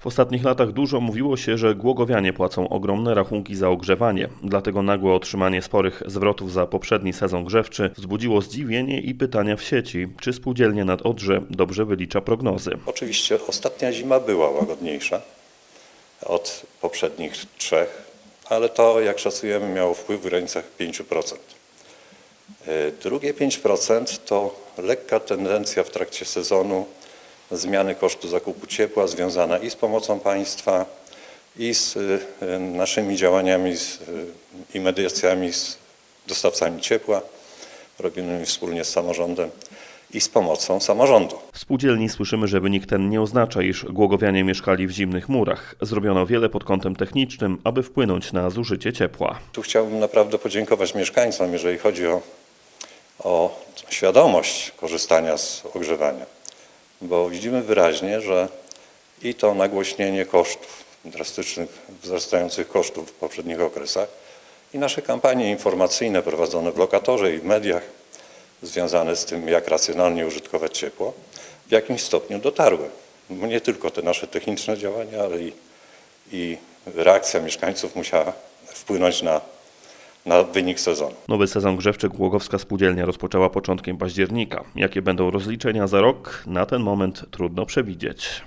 W ostatnich latach dużo mówiło się, że głogowianie płacą ogromne rachunki za ogrzewanie. Dlatego nagłe otrzymanie sporych zwrotów za poprzedni sezon grzewczy wzbudziło zdziwienie i pytania w sieci, czy spółdzielnia nad Odrze dobrze wylicza prognozy. Oczywiście ostatnia zima była łagodniejsza od poprzednich trzech, ale to, jak szacujemy, miało wpływ w granicach 5%. E, Drugie 5% to lekka tendencja w trakcie sezonu zmiany kosztu zakupu ciepła związana i z pomocą państwa, i z e, naszymi działaniami z, e, i mediacjami z dostawcami ciepła, robionymi wspólnie z samorządem i z pomocą samorządu. W spółdzielni słyszymy, że wynik ten nie oznacza, iż głogowianie mieszkali w zimnych murach. Zrobiono wiele pod kątem technicznym, aby wpłynąć na zużycie ciepła. Tu chciałbym naprawdę podziękować mieszkańcom, jeżeli chodzi o, o świadomość korzystania z ogrzewania, bo widzimy wyraźnie, że i to nagłośnienie kosztów, drastycznych wzrastających kosztów w poprzednich okresach i nasze kampanie informacyjne prowadzone w lokatorze i w mediach związane z tym, jak racjonalnie użytkować ciepło, w jakimś stopniu dotarły. Bo Nie tylko te nasze techniczne działania, ale i, i reakcja mieszkańców musiała wpłynąć na, na wynik sezonu. Nowy sezon grzewczy Głogowska Spółdzielnia rozpoczęła początkiem października. Jakie będą rozliczenia za rok, na ten moment trudno przewidzieć.